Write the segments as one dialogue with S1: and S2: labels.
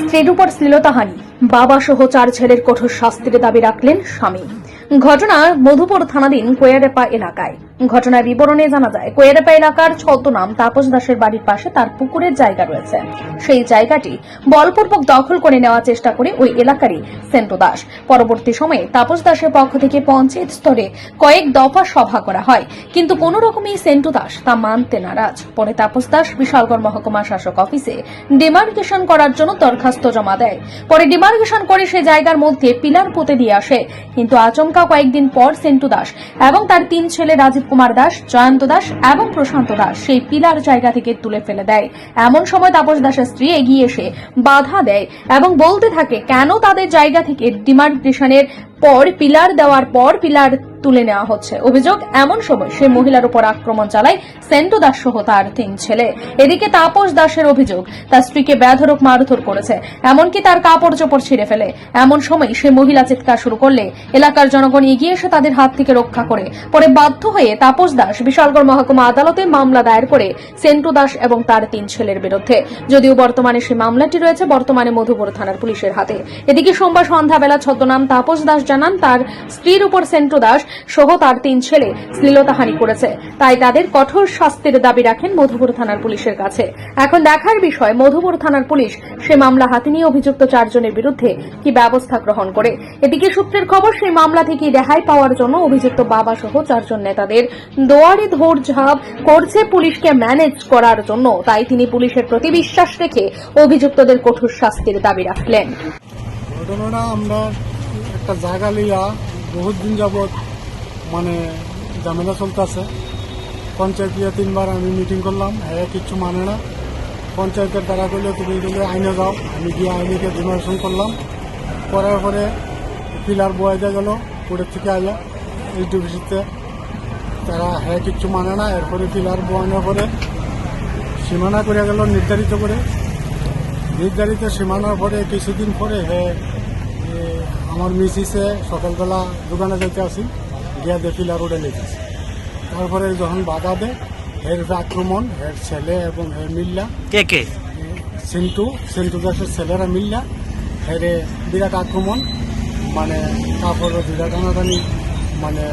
S1: স্ত্রীর উপর শ্লীলতাহানি বাবা সহ চার ছেলের কঠোর শাস্তির দাবি রাখলেন স্বামী। ঘটনা মধুপুর থানাধীন কোয়ারেপা এলাকায়। ঘটনার বিবরণে জানা যায়, কোয়ারেপা এলাকার ছদ্মনাম তাপস দাসের বাড়ির পাশে তার পুকুরের জায়গা রয়েছে। সেই জায়গাটি বলপূর্বক দখল করে নেওয়ার চেষ্টা করে ওই এলাকারই সেন্টু দাস। পরবর্তী সময়ে তাপস দাসের পক্ষ থেকে পঞ্চায়েত স্তরে কয়েক দফা সভা করা হয়, কিন্তু কোন রকমই সেন্টু দাস তা মানতে নারাজ। পরে তাপস দাস বিশালগড় মহকুমা শাসক অফিসে ডিমার্কেশন করার জন্য দরখাস্ত জমা দেয়। পরে ডিমার্কেশন করে সে জায়গার মধ্যে পিলার পুঁতে দিয়ে আসে, কিন্তু আচমকা কয়েকদিন পর সেন্টু দাস এবং তার তিন ছেলে রাজীব কুমার দাস, জয়ন্ত দাস এবং প্রশান্ত দাস সেই পিলার জায়গা থেকে তুলে ফেলে দেয়। এমন সময় তাপস দাসের স্ত্রী এগিয়ে এসে বাধা দেয় এবং বলতে থাকে, কেন তাদের জায়গা থেকে ডিমার্কেশনের পর পিলার দেওয়ার পর পিলার তুলে নেওয়া হচ্ছে। অভিযোগ, এমন সময় সে মহিলার উপর আক্রমণ চালায় সেন্টু দাস সহ তার তিন ছেলে। এদিকে তাপস দাসের অভিযোগ, তার স্ত্রীকে বেধরক মারধর করেছে, এমনকি তার কাপড় চোপড় ছিঁড়ে ফেলে। এমন সময় সে মহিলা চিৎকার শুরু করলে এলাকার জনগণ এগিয়ে এসে তাদের হাত থেকে রক্ষা করে। পরে বাধ্য হয়ে তাপস দাস বিশালগড় মহকুমা আদালতে মামলা দায়ের করে সেন্টু দাস এবং তার তিন ছেলের বিরুদ্ধে। যদিও বর্তমানে সেই মামলাটি রয়েছে, বর্তমানে মধুপুর থানার পুলিশের হাতে। এদিকে সোমবার সন্ধ্যাবেলা ছদ্মনাম তাপস দাস জানান, তার স্ত্রীর উপর সেন্টু দাস সহ তার তিন ছেলে শ্লীলতাহানি করেছে। তাই তাদের কঠোর শাস্তির দাবি রাখেন মধুপুর থানার পুলিশের কাছে। এখন দেখার বিষয়, মধুপুর থানার পুলিশ সে মামলা হাতে নিয়ে অভিযুক্ত চারজনের বিরুদ্ধে কি ব্যবস্থা গ্রহণ করে? এদিকে সূত্রের খবর, সেই মামলা থেকে রেহাই পাওয়ার জন্য অভিযুক্ত বাবা সহ চারজন নেতাদের দোয়ারে ধোর ঝাঁপ করছে পুলিশকে ম্যানেজ করার জন্য। তাই তিনি পুলিশের প্রতি বিশ্বাস রেখে অভিযুক্তদের কঠোর শাস্তির দাবি রাখলেন।
S2: ঘটনাটা আমরা একটা জায়গা লিয়া বহুত দিন যাবৎ মানে ঝামেলা চলতেছে। পঞ্চায়েত দিয়ে তিনবার আমি মিটিং করলাম হ্যাঁ কিচ্ছু মানে না। পঞ্চায়েতের দ্বারা করলে তুমি যদি আইনে যাও। আমি গিয়ে আইনিকে ডিমার্শন করলাম। করার পরে পিলার বয়ে গেল কোর্টের থেকে আইয়া এই ডিভিসিতে তারা হ্যাঁ কিচ্ছু মানে না। এরপরে পিলার বোয়ানোর পরে সীমানা করে গেল নির্ধারিত করে। নির্ধারিত সীমানার পরে কিছুদিন পরে হে এ, আমার মিসিসে সকালবেলা দোকানে যেতে আসি গিয়া দেখিলা রোডে লেগেছে। তারপরে যখন বাধা দেয় এর আক্রমণ এর ছেলে এবং এর মিল্লা।
S3: কে কে?
S2: সিন্টু সিন্টু দাসের ছেলেরা মিল্লা। হেরে বিরাট আক্রমণ মানে কাপড় বিরাট টানাটানি মানে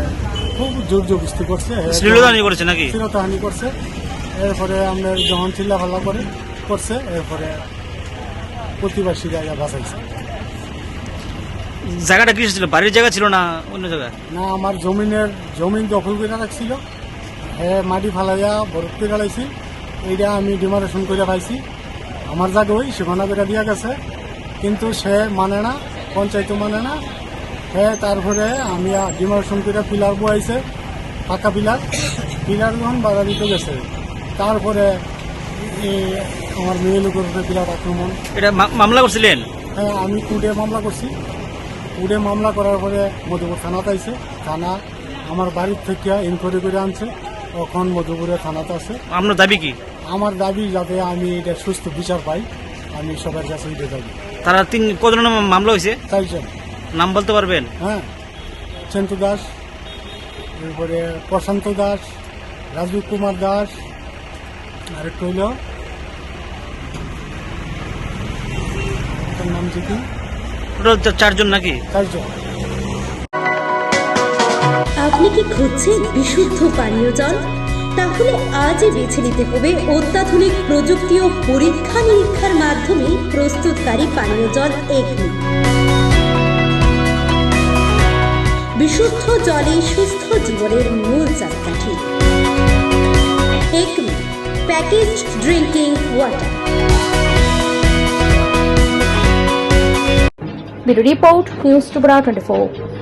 S2: খুব জোর জবস্তি করছে
S3: শ্লীলতাহানি নাকি?
S2: শ্লীলতাহানি করছে। এরপরে আপনার যখন চিল্লা ফাল্লা করে করছে এরপরে প্রতিবাসী জায়গা বাঁচাইছে
S3: জায়গাটা কি ছিল? বাড়ির জায়গা ছিল না অন্য জায়গা?
S2: না আমার জমিনের জমিন দখল করে রাখছিল হ্যাঁ মাটি ফালাইয়া বরফ করে রাখছি এইটা আমি ডিমারেশন করে পাইছি। আমার জায়গা ওই সীমানা করে দিয়া গেছে। কিন্তু সে মানে না পঞ্চায়েত মানে না। হ্যাঁ তারপরে আমি ডিমারেশন করে পিলার বয়াইছে পাকা পিলার। পিলার যখন বাধা দিতে গেছে তারপরে আমার মেয়ে লোকের পিলার আক্রমণ।
S3: এটা মামলা করছিলেন?
S2: হ্যাঁ আমি কুডে মামলা করছি। কুডে মামলা করার পরে মধুপুর থানাতে আইছে। থানা আমার বাড়ির থেকে ইনকোয়ারি করে আনছে। তখন মধুপুরে থানাতে আছে।
S3: আপনার দাবি কি?
S2: আমার দাবি যাতে আমি এটা সুস্থ বিচার পাই আমি সবার কাছে এটা দাবি।
S3: তারা তিন কজনের মামলা হয়েছে?
S2: চাইছেন
S3: নাম বলতে পারবেন?
S2: হ্যাঁ। চন্তু দাস এরপরে প্রশান্ত দাস রাজু কুমার দাস আরেকটা হইল নাম কি?
S3: চা- চারজন নাকি?
S2: চারজন।
S4: আপনি কি খুঁজছেন বিশুদ্ধ পানীয় জল? তাহলে আজই বেছে নিতে হবে অত্যাধুনিক প্রযুক্তি ও পরীক্ষা নিরীক্ষার মাধ্যমে প্রস্তুতকারী পানীয় জল এগনি। বিশুদ্ধ জলে সুস্থ জীবনের মূল চাকাঠি। Acme package drinking water
S1: With report, News Tripura 24.